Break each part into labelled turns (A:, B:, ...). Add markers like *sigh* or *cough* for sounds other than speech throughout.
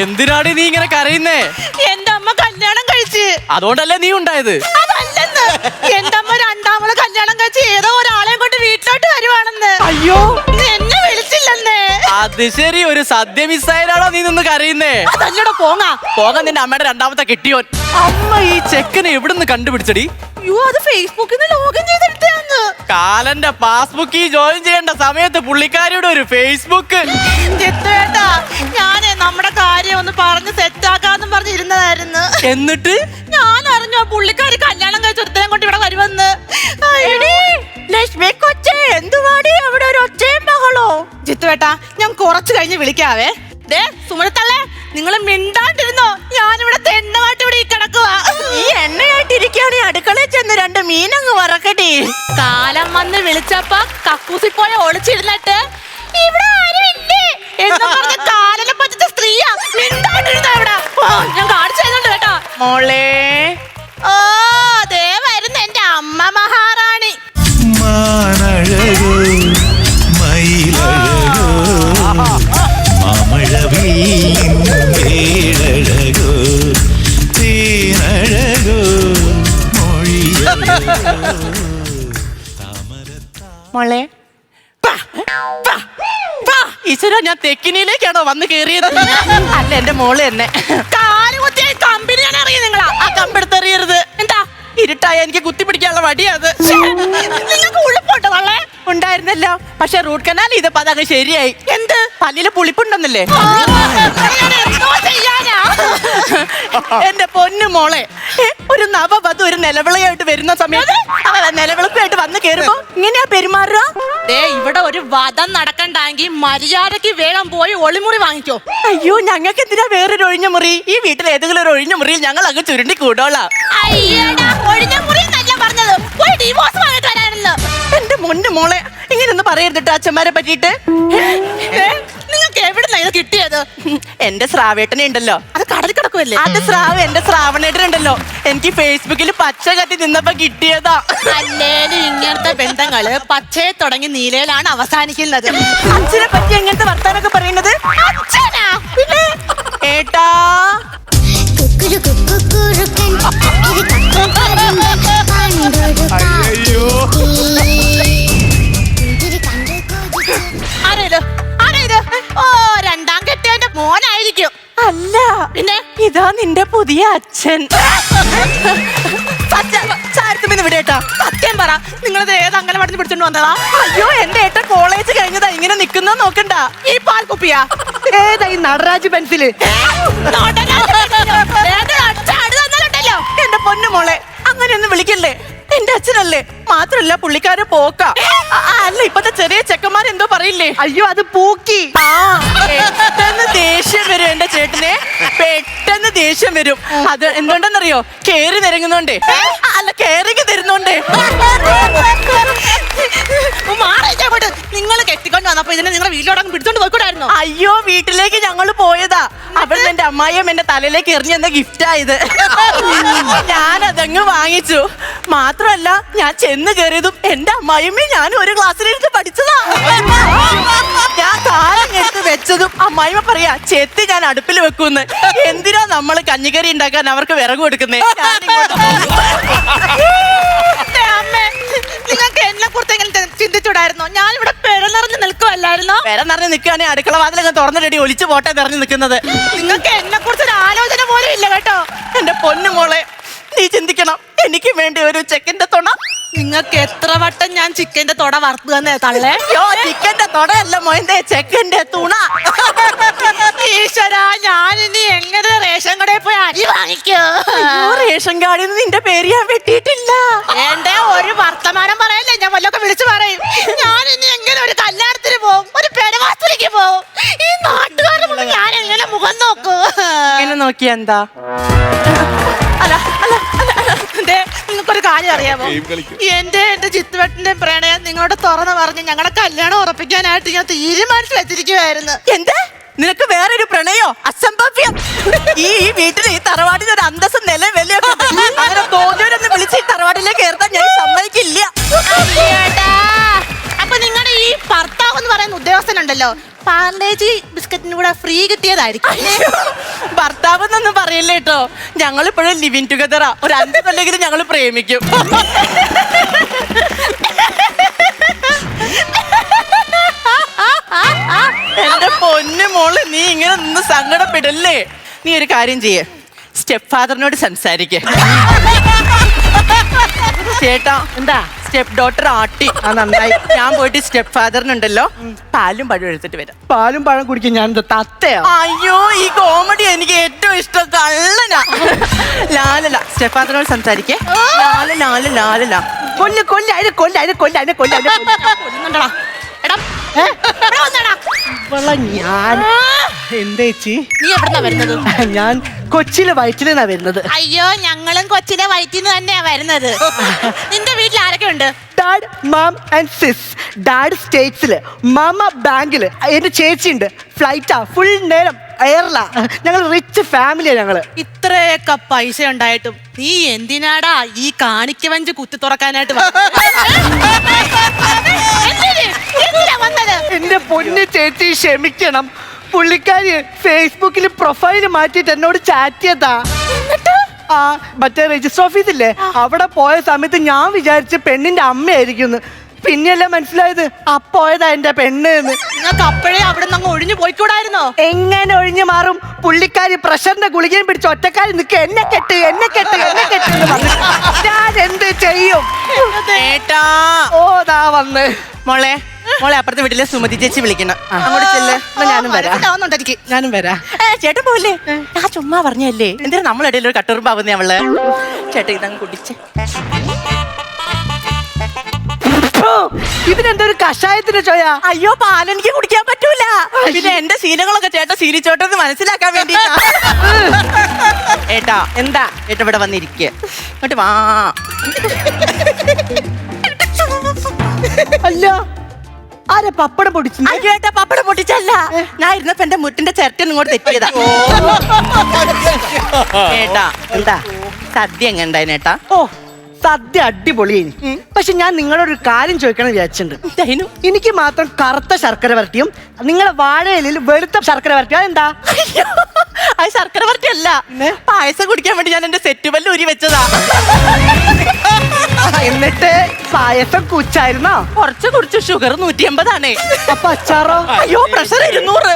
A: എന്തിനാണ് നീ ഇങ്ങനെ കരയുന്നേ?
B: എന്റെ അമ്മ കല്യാണം കഴിച്ച്.
A: അതുകൊണ്ടല്ലേ നീ ഉണ്ടായത്?
B: അതല്ലെന്ന്. എന്റെ അമ്മ രണ്ടാമത് കല്യാണം കഴിച്ച് ഏതോ ഒരാളെ കൊണ്ട് വീട്ടിലോട്ട് വരുവാണെന്ന്.
A: അയ്യോ.
B: എന്നെ വിളിച്ചില്ലെന്ന്.
A: അത് ശരി ഒരു സദ്യ മിസ്സായാലാണോ നീ നിന്ന് കരയുന്നേ?
B: അതല്ലടോ പോങ്ങാ.
A: പോകാൻ നിന്റെ അമ്മയുടെ രണ്ടാമത്തെ കിട്ടിയോൻ. അമ്മ ഈ ചെക്കനെ എവിടുന്ന് കണ്ടുപിടിച്ചടി?
B: അയ്യോ അത് ഫേസ്ബുക്കിൽ നിന്ന് ലോഗിൻ ചെയ്തെടുത്തയാന്ന്
A: കാലന്റെ പാസ്ബുക്കിൽ ജോയിൻ ചെയ്യേണ്ട സമയത്ത് പുള്ളിക്കാരിയുടെ ഒരു ഫേസ്ബുക്ക്
B: ഞാനേ നമ്മുടെ കാര്യം ഒന്ന് പറഞ്ഞ് സെറ്റാക്കാന്നും പറഞ്ഞിരുന്നതായിരുന്നു
A: എന്നിട്ട്?
B: ഞാൻ അറിഞ്ഞു ആ പുള്ളിക്കാരി കല്യാണം കഴിച്ച് ഒരുത്തരം കൊണ്ട് ഇവിടെ വരുമെന്ന്. ലക്ഷ്മി കൊച്ചേ എന്തുവാടി അവിടെ ഒരു ഒച്ചയും ബഹളോ? ജിത്തുവേട്ടാ ഞാൻ കുറച്ച് കഴിഞ്ഞ് വിളിക്കാവേ. ദേ സുമനത്തല്ലേ നിങ്ങൾ മിണ്ടാണ്ടിരുന്നോ? ഞാനിവിടെ തെണ്ണമായിട്ട് ഇവിടെ ഈ കിടക്കുവാ.
C: ഈ എണ്ണയായിട്ടിരിക്കുകയാണ് അടുക്കളയിൽ ചെന്ന് രണ്ട് മീനങ്ങ് വറക്കട്ടെ
B: കാലം വന്ന് വിളിച്ചപ്പ കക്കൂസി പോയ ഒളിച്ചിരുന്നിട്ട് ഇവിടെ ആരും
C: മോളെ.
B: ഓ ദേ വരുന്ന എന്റെ അമ്മ മഹാറാണി.
D: മാനഴകോ മയിലഴകോ തേനഴകോ
C: മോളെ.
A: ഈശ്വര ഞാൻ തെക്കിനിയിലേക്കാണോ വന്ന് കേറിയത്?
C: അല്ല എന്റെ മോൾ തന്നെ.
A: എനിക്ക് കുത്തി പിടിക്കാനുള്ള വടിയത്
B: നിങ്ങൾക്ക് ഉളുപ്പുണ്ടോ തള്ളേ.
A: ഉണ്ടായിരുന്നല്ലോ. പക്ഷെ റൂട്ട് കനാൽ ചെയ്തപ്പോ അതങ്ങ് ശരിയായി. എന്ത്? പല്ലിൽ പുളിപ്പുണ്ടെന്നല്ലേ? എന്റെ പൊന്നു മോളെ ഒരു നവവധു ഒരു നിലവിളയായിട്ട് വരുന്ന സമയത്ത് അവ നിലവിളക്കായിട്ട് വന്ന് കേറുമ്പോ ഇങ്ങനെയാ പെരുമാറുക?
B: ദേ ഇവിടെ ഒരു വധം നടക്കണ്ടെങ്കിൽ മര്യാദയ്ക്ക് വേഗം പോയി ഒളിമുറി വാങ്ങിക്കോ.
A: അയ്യോ ഞങ്ങൾക്ക് എന്തിനാ വേറൊരു ഒഴിഞ്ഞ മുറി? ഈ വീട്ടിൽ ഏതെങ്കിലും ഒരു ഒഴിഞ്ഞ മുറിയിൽ ഞങ്ങൾ അങ്ങ് ചുരുണ്ടി കൂടോളാം.
B: ഒഴിഞ്ഞ മുറി പറഞ്ഞത്? പോയി ഡിവോഴ്സ് വാങ്ങിട്ട്
A: മുന്നു മോളെ ഇങ്ങനൊന്നും പറയരുതിട്ട് അച്ഛന്മാരെ പറ്റിയിട്ട്.
B: നിങ്ങൾക്ക് എവിടുന്ന ഇത് കിട്ടിയത്?
A: എന്റെ ശ്രാവേട്ടനെ ഉണ്ടല്ലോ.
B: അത് കടലിൽ കിടക്കുമല്ലേ
A: അത് സ്രാവ് എന്റെ ശ്രാവണേട്ടൻ ഉണ്ടല്ലോ. എനിക്ക് ഫേസ്ബുക്കിൽ പച്ച കത്തി നിന്നപ്പോ കിട്ടിയതാ.
B: അല്ലേലും ഇങ്ങനത്തെ ബന്ധങ്ങൾ പച്ചയെ തുടങ്ങി നീലയിലാണ് അവസാനിക്കുന്നത്.
A: അച്ഛനെ പറ്റി എങ്ങനത്തെ വർത്താനൊക്കെ പറയുന്നത്?
B: അച്ഛനാ. പിന്നെ?
A: ഏട്ടാ.
E: കുക്കുരു കുക്കുക്കുറുക്കൻ ഇത് കക്കുറുക്കൻ കണ്ടൊരു
B: ഓ രണ്ടാം കെട്ടിയവന്റെ മോനായിരിക്കും.
A: അല്ല
B: പിന്നെ?
A: ഇതാ നിന്റെ പുതിയ അച്ഛൻ. ചാരത്തുമെന്ന് ഇവിടെ ഏട്ടാ
B: സത്യം പറ നിങ്ങളത് ഏത് അംഗനവാടി പിടിച്ചോണ്ട് വന്നതാ?
A: അയ്യോ എന്റെ ഏട്ട കോളേജ് കഴിഞ്ഞതാ ഇങ്ങനെ നിക്കുന്ന നോക്കണ്ട.
B: ഈ പാൽ കുപ്പിയാ.
A: ഏതാ ഈ നടരാജ്
B: പെൻസിൽ?
A: എന്റെ പൊന്നു മോളെ അങ്ങനെയൊന്നും വിളിക്കല്ലേ? എന്റെ അച്ഛനല്ലേ? മാത്രല്ല പുള്ളിക്കാര് പോക്ക. അല്ല ഇപ്പത്തെ ചെറിയ ചെക്കന്മാർ എന്തോ പറയില്ലേ? അയ്യോ അത് പൂക്കി. ദേഷ്യം വരും. അത് എന്തുകൊണ്ടെന്നറിയോ? കേറി നിരങ്ങുന്നോണ്ടേ. അല്ല കേറി തരുന്നോണ്ടേ.
B: നിങ്ങൾ കെട്ടിക്കൊണ്ട് വന്നപ്പോ ഇതിനെ നിങ്ങളുടെ വീട്ടിലോടങ്ങ് പിടിച്ചോണ്ട് പോയിക്കൂടായിരുന്നു?
A: അയ്യോ വീട്ടിലേക്ക് ഞങ്ങൾ പോയതാ. അവിടെ എന്റെ അമ്മായിയും എന്റെ തലയിലേക്ക് എറിഞ്ഞ ഗിഫ്റ്റ് ആയത് ഞാൻ അതങ്ങ് വാങ്ങിച്ചു. മാത്രമല്ല ഞാൻ ചെന്ന് കയറിയതും എന്റെ അമ്മായിയും ഞാനും ഒരു ക്ലാസ്സിലിരുന്ന് പഠിച്ചതാ. വെച്ചതും പറയാ ചെത്തി ഞാൻ അടുപ്പിൽ വെക്കൂന്ന്. എന്തിനാ നമ്മൾ കഞ്ഞിക്കറി ഉണ്ടാക്കാൻ അവർക്ക് വിറക് കൊടുക്കുന്നേ?
B: നിങ്ങൾക്ക് എന്നെ കുറിച്ച് എങ്ങനെ ചിന്തിച്ചൂടായിരുന്നോ? ഞാൻ ഇവിടെ പിഴനിറഞ്ഞ് നിൽക്കുമല്ലായിരുന്നോ
A: വില നിറഞ്ഞ് നിൽക്കുകയാണെങ്കിൽ അടുക്കള വാതിലൊക്കെ തുറന്നിട്ടടി ഒലിച്ചു പോട്ടെ നിറഞ്ഞു നിൽക്കുന്നത്.
B: നിങ്ങൾക്ക് എന്നെ കുറിച്ച് ഒരു ആലോചന പോലും ഇല്ല കേട്ടോ.
A: എന്റെ പൊന്നു മോളെ നീ ചിന്തിക്കണം. എനിക്ക് വേണ്ടി ഒരു ചെക്കിന്റെ തുണ
B: നിങ്ങൾക്ക് എത്ര വട്ടം ഞാൻ ചിക്കന്റെ തൊട വറുത്തുവന്നേ തള്ളേ?
A: യോ ചിക്കന്റെ തൊടയല്ല മോന്റെ ചെക്കന്റെ തുണ.
B: ഈശ്വരാ ഞാൻ ഇനി എങ്ങനെ റേഷൻ കടയിൽ പോയി അരി വാങ്ങിക്കോ?
A: റേഷൻ കാർഡിൽ നിന്ന് നിന്റെ പേര് ഞാൻ വെട്ടിയിട്ടില്ല.
B: എന്റെ ഒരു വർത്തമാനം പറയല്ലേ? ഞാൻ വല്ലൊക്കെ വിളിച്ചു പറയും. ഞാൻ ഇനി എങ്ങനെ ഒരു കല്യാണത്തിന് പോവും? ഒരു പെരവാസത്തിലേക്ക് പോവും? ഈ നാട്ടുകാരുടെ ഞാൻ എങ്ങനെ മുഖം നോക്കൂ?
A: എന്നെ നോക്കിയ എന്താ? അല്ല
B: കാര്യം അറിയാമോ എന്റെ എന്റെ ചിത്തുവെട്ടിന്റെ പ്രണയം നിങ്ങളോട് തുറന്നു പറഞ്ഞ് ഞങ്ങളെ കല്യാണം ഉറപ്പിക്കാനായിട്ട് ഞാൻ തീരുമാനിച്ചു വെച്ചിരിക്കുവായിരുന്നു
A: എന്താ? നിനക്ക് വേറൊരു പ്രണയോ? അസംഭവ്യം? ഈ ഈ വീട്ടിൽ ഈ തറവാടിന് ഒരു അന്തസ് നില വലിയ. അങ്ങനെ തോന്നിയവരൊന്ന് വിളിച്ച് ഈ തറവാടിലേക്ക് ഏർത്താൻ ഞാൻ സമ്മതിക്കില്ല.
B: അപ്പൊ നിങ്ങളുടെ ഈ ഭർത്താവ് എന്ന് പറയുന്ന ഉദ്യോഗസ്ഥനുണ്ടല്ലോ പാർലേജി ബിസ്ക്കറ്റിന് കൂടെ ഫ്രീ കിട്ടിയതായിരിക്കും.
A: ഭർത്താവ് എന്നൊന്നും പറയില്ല കേട്ടോ. ഞങ്ങൾ ഇപ്പോഴും ലിവിങ് ടുഗദറാ ഒരു അഞ്ച് കൊല്ലെങ്കിലും ഞങ്ങൾ പ്രേമിക്കും. എന്റെ പൊന്നു മോൾ നീ ഇങ്ങനെ നിന്ന് സങ്കടപ്പെടല്ലേ? നീ ഒരു കാര്യം ചെയ്യേ. സ്റ്റെപ്പ് ഫാദറിനോട് സംസാരിക്കേ. ചേട്ടാ
C: എന്താ
A: സ്റ്റെപ്പ് ഡോട്ടർ ആട്ടി.
C: ആ നന്നായി.
A: ഞാൻ പോയിട്ട് സ്റ്റെപ്പ് ഫാദറിനുണ്ടല്ലോ പാലും പഴം എടുത്തിട്ട് വരാം.
C: പാലും പഴം കുടിക്കും ഞാൻ എന്താ തത്തയോ?
A: അയ്യോ ഈ കോമഡി എനിക്ക് ഏറ്റവും ഇഷ്ടം കള്ളനാ. ലാലല സ്റ്റെപ്പ് ഫാദറിനോട് സംസാരിക്കേ. ലാല ലാല ലാലല
C: കൊല്ല കൊല്ല അതിനെ കൊല്ല അതിനെ കൊല്ല അതിനെ കൊല്ല അതിനെ കൊല്ല്.
B: കൊല്ലുന്നുണ്ടടാ. എടാ
C: ഏ?
B: ഇവിടെ വന്നെടാ.
C: ഇവളെ ഞാൻ. എന്തേച്ചി
B: നീ എവിടുന്നാ വരുന്നത്?
C: ഞാൻ കൊച്ചിയിലെ വയറ്റിലെന്നാ വരുന്നത്.
B: അയ്യോ ഞങ്ങളും കൊച്ചിലെ നിന്ന് തന്നെയാ വരുന്നത്. നിന്റെ വീട്ടിൽ ആരൊക്കെ ഉണ്ട്
C: dad mom and sis dad സ്റ്റേറ്റ്സിൽ മാമ ബാങ്കിൽ എന്റെ ചേച്ചിയുണ്ട്. ഫ്ലൈറ്റാ ഫുൾ നേരം എയർലാ ഞങ്ങൾ റിച്ച് ഫാമിലിയാ ഞങ്ങൾ.
B: ഇത്രയൊക്കെ പൈസ ഉണ്ടായിട്ടും നീ എന്തിനാടാ ഈ കാണിക്ക വഞ്ച് കുത്തി തുറക്കാനായിട്ട്
C: എന്റെ പൊന്ന് ചേച്ചി ക്ഷമിക്കണം. പുള്ളിക്കാരി ഫേസ്ബുക്കിൽ പ്രൊഫൈൽ മാറ്റിയിട്ട് എന്നോട് ചാറ്റ് ചെയ്താ. ആ മറ്റേ രജിസ്റ്റർ ഓഫീസില്ലേ അവിടെ പോയ സമയത്ത് ഞാൻ വിചാരിച്ച പെണ്ണിന്റെ അമ്മയായിരിക്കും പിന്നെയല്ല മനസ്സിലായത്? അപ്പോയതാ എന്റെ പെണ്ണ് എന്ന്
B: നിങ്ങൾക്ക് അപ്പോഴേ അവിടെ നിന്ന് ഒഴിഞ്ഞു പോയിക്കൂടായിരുന്നോ?
C: എങ്ങനെ ഒഴിഞ്ഞു മാറും? പുള്ളിക്കാരി പ്രഷറിന്റെ ഗുളികയും പിടിച്ച് ഒറ്റക്കാരി നിൽക്കുക എന്നെ കെട്ട് എന്നെ കെട്ട് എന്നെ കെട്ട് എന്ന് പറഞ്ഞു. *laughs* ഞാൻ എന്ത് ചെയ്യും? ഓ ദാ വന്ന്.
A: മോളെ മോളെ അപ്പുറത്തെ വീട്ടിലെ സുമതി ചേച്ചി വിളിക്കണം. അങ്ങോട്ട് ചെല്ലേ.
C: ഞാനും വരാം
B: എനിക്ക്
C: ഞാനും വരാം.
A: ചേട്ടൻ പോലെ ആ ചുമ്മാ പറഞ്ഞല്ലേ? എന്തിനാ നമ്മളിടയിൽ ഒരു കട്ടുറുമ്പാവുന്നേ അവൾ? ചേട്ടൻ ഇതങ്ങ് കുടിച്ച്.
C: ഇതിനെന്തൊരു കഷായത്തിന് ചോയ?
A: അയ്യോ പാലെനിക്ക് കുടിക്കാൻ പറ്റൂല. പിന്നെ എന്റെ ശീലങ്ങളൊക്കെ ചേട്ടൻ ശീലിച്ചോട്ടെന്ന് മനസ്സിലാക്കാൻ വേണ്ടി ഏട്ടാ എന്താ ഏട്ടാ ഇവിടെ വന്നിരിക്കുക ഇങ്ങോട്ട് വാ.
C: അല്ല ആരെ പപ്പടം പൊടിച്ചു
A: അയ്യോ പപ്പടം പൊട്ടിച്ചല്ല ഞാൻ ഇരുന്നപ്പോ എന്റെ മുട്ടിന്റെ ചിരട്ടൻ ഇങ്ങോട്ട് തെറ്റിയതാ. ഏട്ടാ
C: എന്താ?
A: സദ്യ എങ്ങനെ ഉണ്ടായിരുന്നേട്ടാ
C: ഓ സദ്യ അടിപൊളിയായി പക്ഷെ ഞാൻ നിങ്ങളൊരു കാര്യം ചോദിക്കണം വിചാരിച്ചിട്ടുണ്ട്. എനിക്ക് മാത്രം കറുത്ത ശർക്കര വരട്ടിയും നിങ്ങളെ വാഴയിലിൽ വെളുത്ത ശർക്കര വരട്ടി
A: അയ്യോ, അത് ശർക്കര വരട്ടിയല്ല. പായസം കുടിക്കാൻ വേണ്ടി ഞാൻ എന്റെ സെറ്റ് പല്ല് ഉരി വെച്ചതാ.
C: എന്നിട്ട് പായസം കുച്ചായിരുന്നോ
A: കുറച്ച് കുടിച്ചു ഷുഗർ നൂറ്റി എൺപതാണേ
C: അപ്പൊ അച്ചാറോ?
A: അയ്യോ പ്രഷർ ഇരുന്നൂറ്.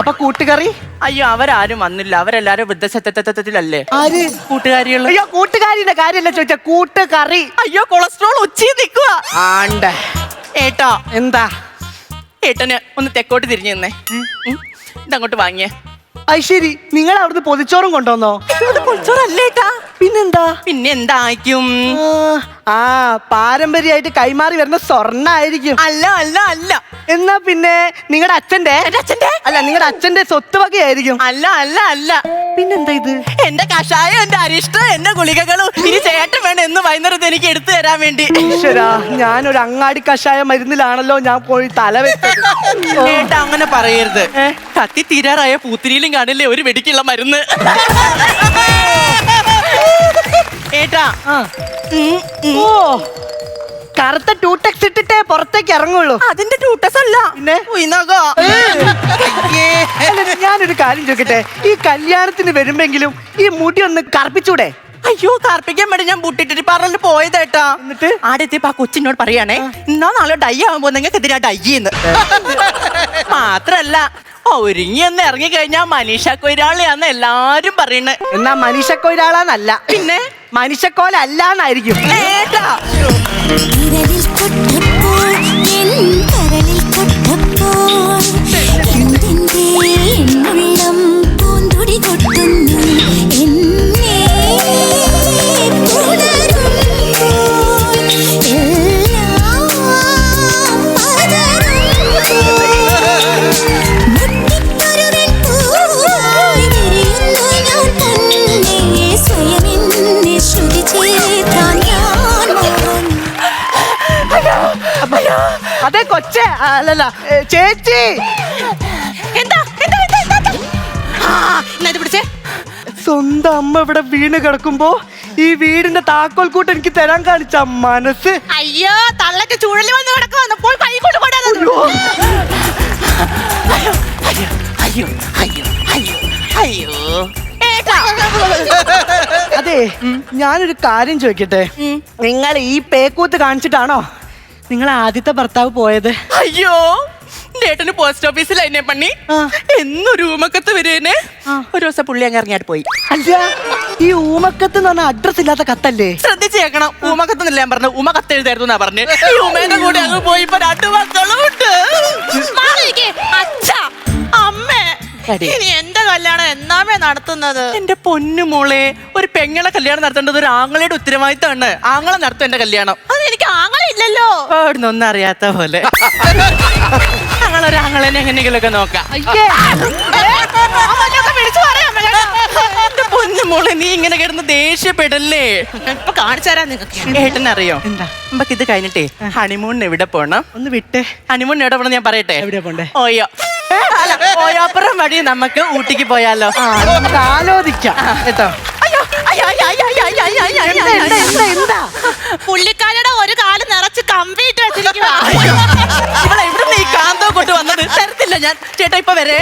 C: അപ്പൊ കൂട്ടുകറി?
A: അയ്യോ അവരാരും വന്നില്ല. അവരെല്ലാരും വൃദ്ധസത്യത്തിലല്ലേ
C: ആര്?
A: കൂട്ടുകാരികൾ
C: അയ്യോ കൂട്ടുകാരിന്റെ കാര്യമല്ല ചോദിച്ച കൂട്ടുകറി.
A: അയ്യോ കൊളസ്ട്രോൾ ഉച്ചി നിക്കുക
C: ആണ്ട.
A: ഏട്ടാ.
C: എന്താ?
A: ഏട്ടന് ഒന്ന് തെക്കോട്ട് തിരിഞ്ഞു നിന്നേ. ഇതങ്ങോട്ട് വാങ്ങിയേ.
C: അത് ശരി. നിങ്ങൾ അവിടുന്ന് പൊതിച്ചോറും കൊണ്ടുവന്നോ?
A: പൊതിച്ചോറല്ലേട്ടാ
C: പിന്നെന്താ?
A: പിന്നെന്താ എന്തായിരിക്കും
C: ആ, പാരമ്പര്യമായിട്ട് കൈമാറി വരുന്ന സ്വർണായിരിക്കും.
A: അല്ല അല്ല അല്ല.
C: എന്നാ പിന്നെ നിങ്ങളുടെ അച്ഛന്റെ
A: എന്റെ അച്ഛന്റെ
C: അല്ല നിങ്ങളുടെ അച്ഛന്റെ സ്വത്ത് വകയായിരിക്കും.
A: അല്ല അല്ല അല്ല.
C: പിന്നെന്താ ഇത്?
A: എന്റെ കഷായം എന്റെ അരിഷ്ടം എന്റെ ഗുളികകളും ഇനി ചേട്ടൻ വേണം എന്ന് വൈകുന്നേരത്ത് എനിക്ക് എടുത്തു തരാൻ വേണ്ടി.
C: ഈശ്വരാ ഞാനൊരു അങ്ങാടി കഷായ മരുന്നിലാണല്ലോ ഞാൻ പോയി തല വെച്ചത്. ഓ,
A: അങ്ങനെ പറയരുത്. കത്തി തീരാറായ പൂത്തിരിയിലും കാണില്ലേ ഒരു വെടിക്കുള്ള മരുന്ന്. ഏട്ടാ
C: ആ. ഓ കറുത്ത ടൂടെക്സ് ഇട്ടിട്ടേ പുറത്തേക്ക് ഇറങ്ങുള്ളൂ.
A: അതിന്റെ ടൂട്ടസ് അല്ല.
C: ഞാനൊരു കാര്യം ചോദിക്കട്ടെ? ഈ കല്യാണത്തിന് വരുമ്പെങ്കിലും ഈ മുടി ഒന്ന് കറുപ്പിച്ചൂടെ?
A: അയ്യോ കറുപ്പിക്കാൻ വേണ്ടി ഞാൻ ബുട്ടിട്ടിട്ട് പറഞ്ഞിട്ട് പോയതേട്ടാ.
C: എന്നിട്ട്?
A: ആടെത്തിയപ്പോ ആ കൊച്ചിനോട് പറയാണേ ഇന്നാ നാളെ ഡൈ ആവാൻ നിങ്ങൾക്ക് എതിരാ ഡൈ എന്ന് മാത്രല്ല ഒരുങ്ങി ഒന്ന് ഇറങ്ങി കഴിഞ്ഞാ മനീഷ കൊയിരാളിയാന്ന് എല്ലാരും പറയണേ.
C: എന്നാ മനീഷ കൊയ്രാളാന്നല്ല.
A: പിന്നെ?
C: മനുഷ്യക്കോലല്ലാന്നായിരിക്കും.
A: ഏട്ടാ
C: അല്ലല്ല ചേച്ചി!
B: എന്താ എന്താ എന്താ എന്താ, എന്നാ ഇത് പിടിച്ചേ?
C: സ്വന്തം അമ്മ ഇവിടെ വീണ് കിടക്കുമ്പോ ഈ വീടിന്റെ താക്കോൽ കൂട്ട് എനിക്ക് തരാൻ കാണിച്ച മനസ്സ്.
B: അയ്യോ തള്ളക്ക് ചുഴലി വന്ന് കിടക്കുവാന്ന് പോയി കൈ കൊണ്ട് അയ്യോ.
A: അയ്യോ അയ്യോ അയ്യോ അയ്യോ ഏട്ടാ.
C: അതെ ഞാനൊരു കാര്യം ചോദിക്കട്ടെ? നിങ്ങൾ ഈ പേക്കൂത്ത് കാണിച്ചിട്ടാണോ? നിങ്ങൾ ആദ്യത്തെ ഭർത്താവ് പോയത്.
A: അയ്യോ ഏട്ടന് പോസ്റ്റ് ഓഫീസിൽ എന്നെ പണി.
C: എന്നൊരു
A: എന്നും രൂമക്കത്ത് വരുവേനെ
C: ആ.
A: ഒരു ദിവസം പുള്ളി അങ്ങ് ഇറങ്ങിയാട്ട് പോയി.
C: അല്ല ഈ ഊമക്കത്ത് എന്ന് പറഞ്ഞ അഡ്രസ് ഇല്ലാത്ത കത്തല്ലേ?
A: ശ്രദ്ധിച്ചേക്കണം കേൾക്കണം. എന്നല്ല നില്ല ഞാൻ പറഞ്ഞു ഉമ കത്ത് എഴുതായിരുന്നു എന്നാ പറഞ്ഞു. ഈ ഉമേന്റെ കൂടെ അങ്ങ് പോയി ഇപ്പൊ രണ്ടു മക്കളും ഉണ്ട്.
B: അച്ഛാ, അമ്മേ. ഇനി കല്യാണം എന്നാമേ നടത്തുന്നത്?
A: എന്റെ പൊന്നു മോളെ ഒരു പെങ്ങളെ കല്യാണം നടത്തേണ്ടത് ഒരു ആങ്ങളയുടെ ഉത്തരവാദിത്തമാണ്. ആങ്ങളെ നടത്തും എന്റെ കല്യാണം.
B: അത് എനിക്ക് ആങ്ങളില്ലല്ലോ
A: അവിടുന്ന് ഒന്നും അറിയാത്ത പോലെ. ഞങ്ങളൊരു എങ്ങനെയെങ്കിലൊക്കെ എങ്ങനെയെങ്കിലുമൊക്കെ നോക്കാം.
B: വിളിച്ചു പറയാം
A: എന്റെ പൊന്നു മോളെ നീ ഇങ്ങനെ കിടന്ന് ദേഷ്യപ്പെടല്ലേ?
B: ഇപ്പൊ കാണിച്ചു തരാം നിങ്ങൾക്ക്.
A: ഏട്ടനറിയോ?
C: എന്താ?
A: നമുക്ക് ഇത് കഴിഞ്ഞിട്ടേ ഹണിമൂണിന് എവിടെ പോണം?
C: ഒന്ന് വിട്ടേ.
A: ഹണിമൂണിന് എവിടെ പോണം ഞാൻ പറയട്ടെ?
C: എവിടെ പോണ്ടേ?
A: ഓയോ. അല്ല ഓയോപ്പുറം വഴി നമുക്ക് ഊട്ടിക്ക് പോയാലോ?
C: നമുക്ക് ആലോചിക്കാം. കേട്ടോ?
B: പുള്ളിക്കാരിയുടെ ഒരു കാൽ നിറച്ച് കമ്പിട്ട്
A: വെച്ചിരിക്കുക എവിടുന്ന് ഈ കാന്തോ കൊണ്ട് വന്നത്? തരത്തില്ല ഞാൻ. ചേട്ടാ ഇപ്പൊ വരെ.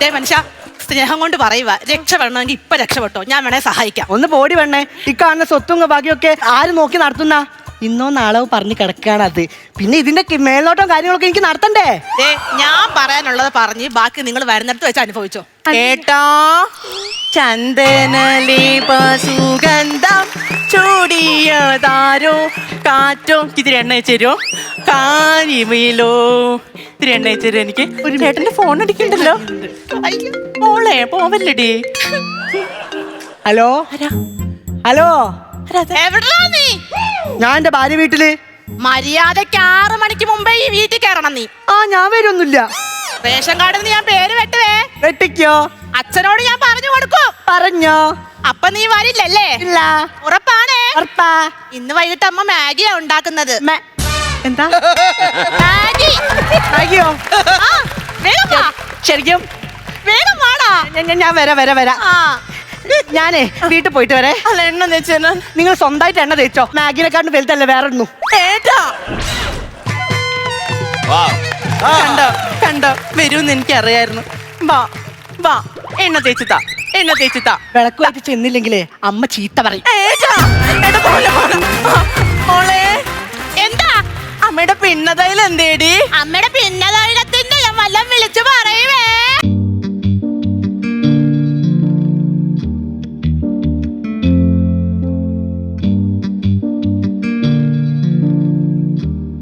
B: ഡേ മനുഷ്യ സ്നേഹം കൊണ്ട് പറയുക രക്ഷപ്പെടണമെങ്കിൽ ഇപ്പൊ രക്ഷപ്പെട്ടോ. ഞാൻ വേണേ സഹായിക്കാം.
C: ഒന്ന് പോടി വേണേ ഈ കാണുന്ന സ്വത്തും ബാക്കിയൊക്കെ ആര് നോക്കി നടത്തുന്ന? ഇന്നോ നാളോ പറഞ്ഞ് കിടക്കുകയാണ് അത്. പിന്നെ ഇതിന്റെ കി- മേൽനോട്ടം കാര്യങ്ങളൊക്കെ എനിക്ക് നടത്തണ്ടേ?
B: ദേ ഞാൻ പറയാനുള്ളത് പറഞ്ഞ് ബാക്കി നിങ്ങൾ വരുന്നിടത്ത് വെച്ച് അനുഭവിച്ചോ.
A: കേട്ടോ? ചന്ദനലേപ സുഗന്ധം ചൂടിയതാരോ കാറ്റോ. ഇതിരി എണ്ണ വെച്ചോ കാരിമിലോ ഇത്തിരി എണ്ണ വെച്ചോ എനിക്ക്? ഒരു ചേട്ടന്റെ ഫോൺ അടിക്കണ്ടല്ലോ. മോളെ പോവല്ലടി.
C: ഹലോ? ഹലോ?
A: അത്?
B: എവിടാ നീ?
C: ഞാൻ എന്റെ ഭാര്യ വീട്ടിൽ?
B: മര്യാദയ്ക്ക് ആറ് മണിക്ക് മുമ്പേ ഈ വീട്ടിൽ കയറണം നീ.
C: ആ ഞാൻ വരുമൊന്നുമില്ല
B: റേഷൻ കാർഡിൽ നിന്ന് ഞാൻ പേര് വെട്ടുവേ.
C: വെട്ടിക്കോ?
B: അച്ഛനോട് ഞാൻ പറഞ്ഞു കൊടുക്കും.
C: പറഞ്ഞോ?
B: അപ്പൊ നീ വരില്ലല്ലേ?
C: ഇല്ല.
B: ഉറപ്പാണേ?
C: ഉറപ്പാ.
B: ഇന്ന് വൈകിട്ട് അമ്മ മാഗിയാ ഉണ്ടാക്കുന്നത്.
C: എന്താ?
B: മാഗി.
C: മാഗിയോ?
B: ആ, വേഗം വാ.
C: ശരിക്കും?
B: വേഗം വാടാ.
C: ഞാൻ- വരാ വരാം വരാം.
B: ആ.
C: ഞാനേ വീട്ടിൽ പോയിട്ട് വരെ.
A: അല്ല എണ്ണ വെച്ചാ
C: നിങ്ങൾ സ്വന്തമായിട്ട് എണ്ണ തേച്ചോ? മാഗിനെക്കാട്ടും വലുതല്ല വേറെ ഒന്നും.
A: ഏട്ടാ കണ്ടോ കണ്ടോ വരൂന്ന് എനിക്ക് അറിയായിരുന്നു വാ വാ. എണ്ണ തേച്ച് താ എണ്ണ തേച്ച് വിളക്ക്
C: വിളക്കുമായിട്ട് ചെന്നില്ലെങ്കിലേ അമ്മ ചീത്ത പറയും.
A: ഏട്ടാ എടാ പോലെ മോളെ.
B: എന്താ?
A: അമ്മയുടെ പിന്നതയിൽ എന്തേടി?
B: അമ്മയുടെ പിന്നതയിലത്തിന്റെ ഞാൻ വല്ലം വിളിച്ചു പറയുവേ.